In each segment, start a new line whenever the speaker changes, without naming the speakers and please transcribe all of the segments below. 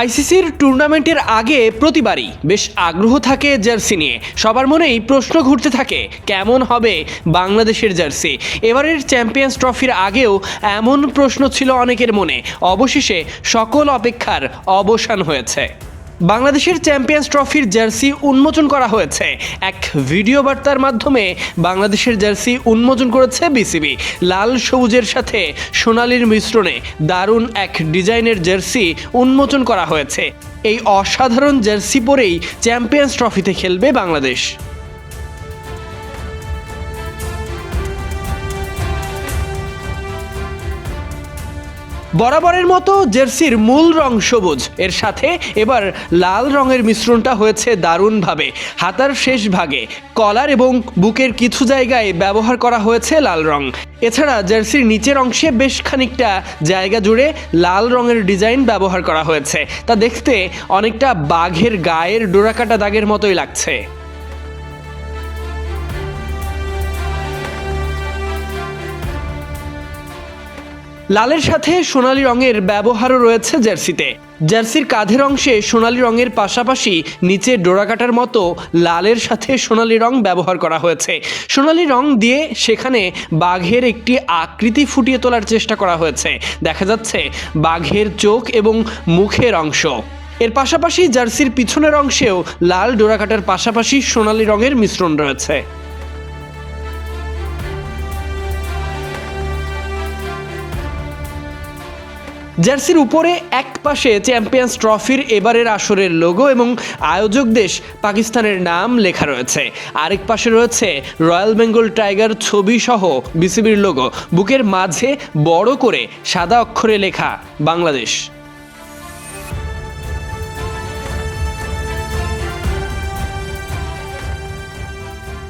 আইসিসির টুর্নামেন্টের আগে প্রতিবারই বেশ আগ্রহ থাকে জার্সি নিয়ে। সবার মনেই প্রশ্ন ঘুরতে থাকে, কেমন হবে বাংলাদেশের জার্সি? এবারের চ্যাম্পিয়ন্স ট্রফির আগেও এমন প্রশ্ন ছিল অনেকের মনে। অবশেষে সকল অপেক্ষার অবসান হয়েছে। বাংলাদেশের চ্যাম্পিয়ন্স ট্রফির জার্সি উন্মোচন করা হয়েছে। এক ভিডিও বার্তার মাধ্যমে বাংলাদেশের জার্সি উন্মোচন করেছে বিসিবি। লাল সবুজের সাথে সোনালির মিশ্রণে দারুণ এক ডিজাইনের জার্সি উন্মোচন করা হয়েছে। এই অসাধারণ জার্সি পরেই চ্যাম্পিয়ন্স ট্রফিতে খেলবে বাংলাদেশ। বরাবরের মতো জার্সির মূল রং সবুজ। এর সাথে এবার লাল রঙের মিশ্রণটা হয়েছে দারুণভাবে। হাতার শেষ ভাগে কলার এবং বুকের কিছু জায়গায় ব্যবহার করা হয়েছে লাল রং। এছাড়া জার্সির নিচের অংশে বেশ খানিকটা জায়গা জুড়ে লাল রঙের ডিজাইন ব্যবহার করা হয়েছে। তা দেখতে অনেকটা বাঘের গায়ের ডোরাকাটা দাগের মতোই লাগছে। লালের সাথে সোনালী রঙের ব্যবহারও রয়েছে জার্সিতে। জার্সির কাঁধের অংশে সোনালী রঙের পাশাপাশি নিচে ডোরাকাটার মতো লালের সাথে সোনালী রং ব্যবহার করা হয়েছে। সোনালি রং দিয়ে সেখানে বাঘের একটি আকৃতি ফুটিয়ে তোলার চেষ্টা করা হয়েছে। দেখা যাচ্ছে বাঘের চোখ এবং মুখের অংশ। এর পাশাপাশি জার্সির পিছনের অংশেও লাল ডোরাকাটার পাশাপাশি সোনালি রঙের মিশ্রণ রয়েছে। জার্সির উপরে এক পাশে চ্যাম্পিয়ন্স ট্রফির এবারের আসরের লোগো এবং আয়োজক দেশ পাকিস্তানের নাম লেখা রয়েছে। আরেক পাশে রয়েছে রয়্যাল বেঙ্গল টাইগার ছবি সহ বিসিবির লোগো। বুকের মাঝে বড় করে সাদা অক্ষরে লেখা বাংলাদেশ।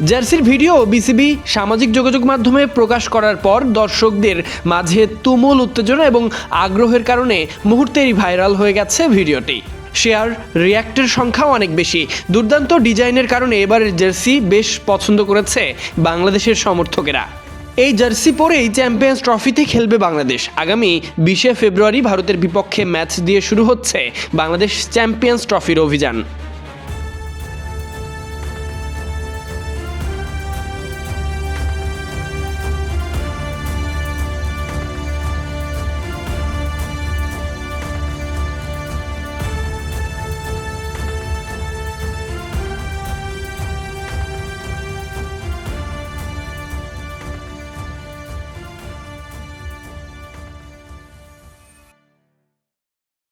জার্সির ভিডিও বিসিবি সামাজিক যোগাযোগ মাধ্যমে প্রকাশ করার পর দর্শকদের মাঝে তুমুল উত্তেজনা এবং আগ্রহের কারণে মুহূর্তেই ভাইরাল হয়ে গেছে ভিডিওটি। শেয়ার রিয়াক্টের সংখ্যাও অনেক বেশি। দুর্দান্ত ডিজাইনের কারণে এবারের জার্সি বেশ পছন্দ করেছে বাংলাদেশের সমর্থকেরা। এই জার্সি পরেই চ্যাম্পিয়ন্স ট্রফিতে খেলবে বাংলাদেশ। আগামী বিশে ফেব্রুয়ারি ভারতের বিপক্ষে ম্যাচ দিয়ে শুরু হচ্ছে বাংলাদেশ চ্যাম্পিয়ন্স ট্রফির অভিযান।